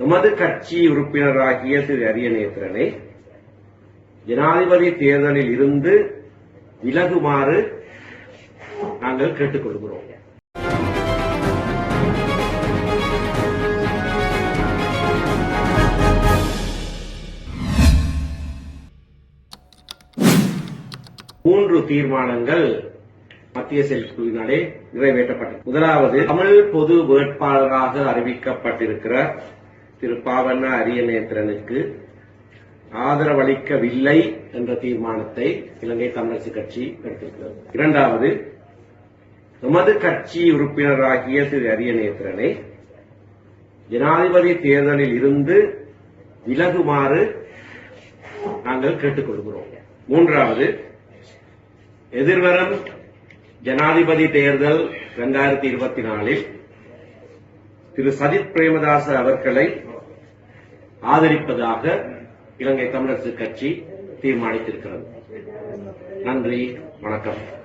எமது கட்சி உறுப்பினராகிய திரு அரியநேத்திரனை ஜனாதிபதி தேர்தலில் இருந்து விலகுமாறு நாங்கள் கேட்டுக்கொள்கிறோம். மூன்று தீர்மானங்கள் மத்திய செயற்குழுவினாலே நிறைவேற்றப்பட்டது முதலாவது தமிழ் பொது வேட்பாளராக அறிவிக்கப்பட்டிருக்கிற திரு பாவண்ணா அரியநேத்திரனுக்கு ஆதரவளிக்கவில்லை என்ற தீர்மானத்தை இலங்கை தமிழரசு கட்சி எடுத்திருக்கிறது. இரண்டாவது எமது கட்சி உறுப்பினராகிய திரு அரியநேத்திரனை ஜனாதிபதி தேர்தலில் இருந்து விலகுமாறு நாங்கள் கேட்டுக்கொள்கிறோம். மூன்றாவது எதிர்வரும் ஜனாதிபதி தேர்தல் இரண்டாயிரத்தி இருபத்தி நாலில் திரு சஜித் பிரேமதாச அவர்களை ஆதரிப்பதாக இலங்கை தமிழரசு கட்சி தீர்மானித்திருக்கிறது. நன்றி வணக்கம்.